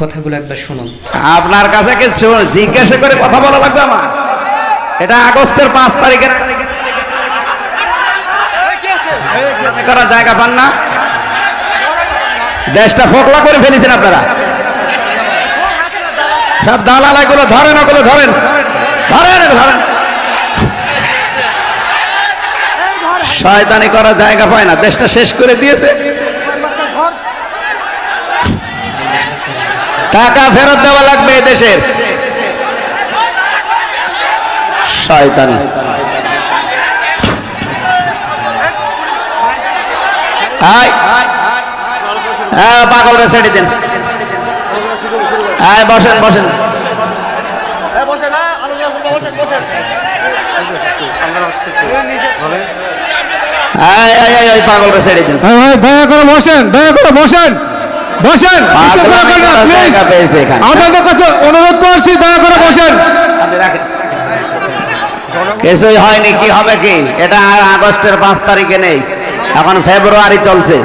কথাগুলো একবার শুনুন। আপনার কাছে কিছু জিজ্ঞাসা করে কথা বলা লাগবে আমার? এটা আগস্টের পাঁচ তারিখের করার জায়গা পান না? দেশটা ফোকলা করে ফেলেছেন আপনারা। সব দালাল এগুলো ধরেন, ওগুলো ধরেন। ধরেন ধরেন। শয়তানি করার জায়গা পায় না। দেশটা শেষ করে দিয়েছে। টাকা ফেরত দেওয়া লাগবে এই দেশের। শয়তানি। আয় হ্যাঁ পাগলরা ছেড়ে দিন। আয় বসেন বসেন। আয় আয়, আয় পাগলরা ছেড়ে দিন। দয়া করে বসেন দয়া করে বসেন। বসেন। আপনাদের কাছে অনুরোধ করছি দয়া করে বসেন। কিছুই হয়নি কি হবে কি? এটা আর আগস্টের পাঁচ তারিখে নেই। এখন ফেব্রুয়ারি চলছে।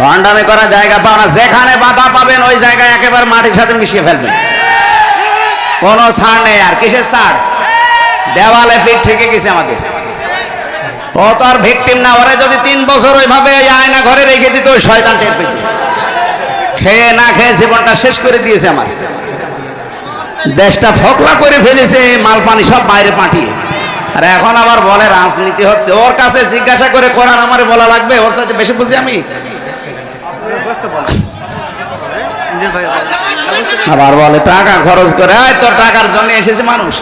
ভণ্ডামি করার জায়গা পাও না। যেখানে বাধা পাবেন ওই জায়গায় একেবারে মাটির সাথে মিশিয়ে ফেলবেন। কোনো ছাড় নেই আর। কিসের ছাড়? দেওয়ালে ফিট থেকে গেছে আমাদের। ও আর ভিকটিম না, ওরা যদি তিন বছর ওইভাবে আয়না ঘরে রেখে দিত, ওই শয়তান টের পেত। খেয়ে না খেয়ে জীবনটা শেষ করে দিয়েছে আমার। দেশটা ফকলা করে ফেলেছে, মাল পানি সব বাইরে পাঠিয়ে। আর এখন আবার বলে, রাজনীতি হচ্ছে। ওর কাছে জিজ্ঞাসা করে কোরআন আমারে বলা লাগবে, ওর চাইতে বেশি বুঝি আমি? আবার বলে, টাকা খরচ করে তোর টাকার জন্য এসেছে মানুষ।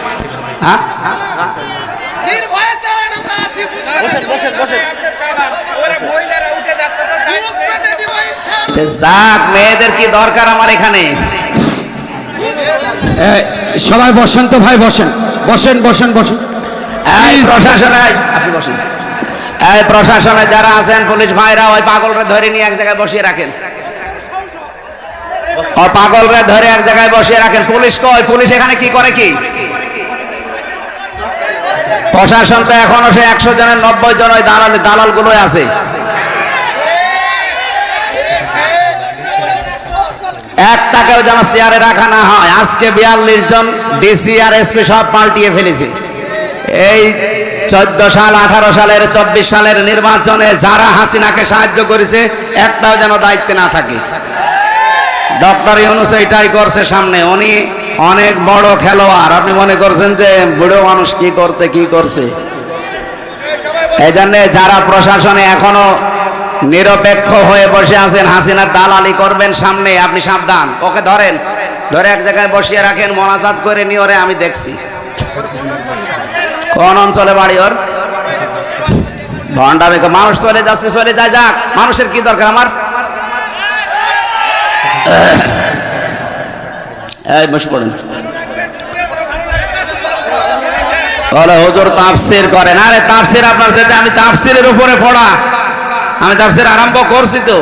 হ্যাঁ? বসেন বসেন বসেন। যাক মেয়েদের কি দরকার আমার এখানে? সবাই বসেন তো ভাই বসেন। বসেন বসেন বসেন। এই প্রশাসনে আপনি বসেন। এই প্রশাসনে যারা আছেন পুলিশ ভাইরা ওই পাগলরে ধরে নিয়ে এক জায়গায় বসিয়ে রাখেন। পাগলরে ধরে এক জায়গায় বসিয়ে রাখেন। পুলিশ কয় পুলিশ এখানে কি করে কি? প্রশাসন তো এখনও সে একশো জনের, নব্বই জন ওই দালাল দালাল আছে। একটাকেও যেন চেয়ারে রাখা না হয়। আজকে বিয়াল্লিশ জন ডিসি আর এসপি সব পাল্টিয়ে ফেলেছে। এই চোদ্দ সাল, আঠারো সালের, চব্বিশ সালের নির্বাচনে যারা হাসিনাকে সাহায্য করেছে, একটাও যেন দায়িত্বে না থাকে। ডক্টর ইউনুস এটাই করছে সামনে। উনি অনেক বড় খেলোয়াড়। আপনি মনে করছেন যে বুড়ো মানুষ কি করতে, কি করছে? এই জন্যে যারা প্রশাসনে এখনও নিরপেক্ষ হয়ে বসে আছেন হাসিনার দালালি করবেন সামনে, আপনি সাবধান। ওকে ধরেন, ধরে এক জায়গায় বসিয়ে রাখেন, মনাজাত করে নিয়ে ওরে আমি দেখছি। কোন অঞ্চলে বাড়ি ওর? ভণ্ডামি মানুষ চলে যাচ্ছে, চলে যায় যাক। মানুষের কি দরকার আমার? এই, বসে পড়েন। আমি তাফসিরের উপরে পড়া। আমি তাফসির আরম্ভ করছি তো।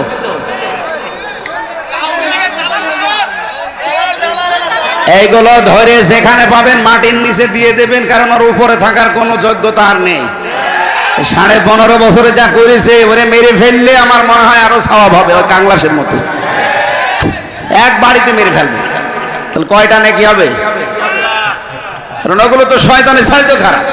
এইগুলো ধরে যেখানে পাবেন মাটির নিচে দিয়ে দেবেন, কারণ ওর উপরে থাকার কোনো যোগ্যতা আর নেই। সাড়ে পনেরো বছরে যা করেছে, ওরে মেরে ফেললে আমার মনে হয় আরও স্বভাব হবে, ওই কাংলাসের মতো। এক বাড়িতে মেরে ফেলবে। তাহলে কয়টা নাকি হবে? কারণ ওগুলো তো শয়তানের ছাড়ি তো খারাপ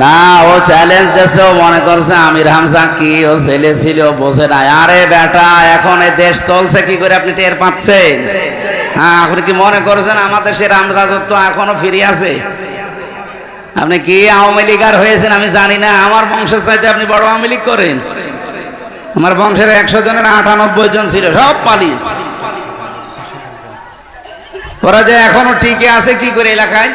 না ও চ্যালেঞ্জ দেশে ও মনে করছে আমির হামজা কি ও ছেলে ছিল ও বোঝে না আরে বেটা এখন এই দেশ চলছে কি করে আপনি টের পাচ্ছেন? হ্যাঁ আপনি কি মনে করছেন আমাদের সে রামরাজত্ব এখনও ফিরে আছে? আপনি কি আওয়ামী লীগার হয়েছেন আমি জানি না। আমার বংশের চাইতে আপনি বড় আওয়ামী লীগ করেন। আমার বংশের একশো জনের আটানব্বই জন ছিল, সব পালিস ওরা যে এখনও টিকে আছে কি করে এলাকায়?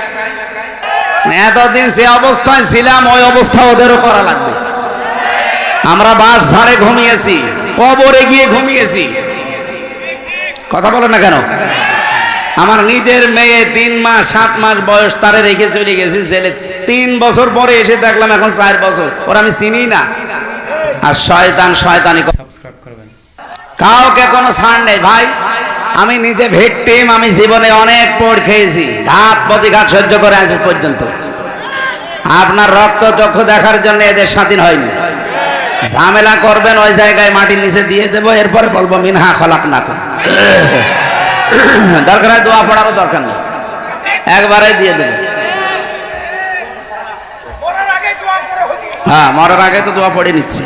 এতদিন যে অবস্থায় ছিলাম, ওই অবস্থা ওদেরও করা লাগবে। আমরা বাস ছাড়ে ঘুমিয়েছি, কবরে গিয়ে ঘুমিয়েছি। কথা বলো না কেন? আমার নিজের মেয়ে তিন মাস, সাত মাস বয়স, তারে রেখে চলে গেছি ছেলে তিন বছর পরে এসে দেখলাম এখন চার বছর। ওরা আমি চিনি না। আর শয়তান শয়তানি কাউকে কোনো ছাড় নেই ভাই। আমি নিজে ভিকটিম আমি জীবনে অনেক পড় খেয়েছি। ঘাত প্রতিঘাত সহ্য করে আজ পর্যন্ত। আপনার রক্ত চক্ষু দেখার জন্য এদের স্বাধীন হয়নি। ঝামেলা করবেন ওই জায়গায় মাটির নিচে দিয়ে দেবো এরপরে বলব মিনহা খলাক না দরকার হয় দোয়া পড়ারও দরকার নেই। একবারে দিয়ে দেবে। হ্যাঁ মরার আগে তো দোয়া পড়ে নিচ্ছে।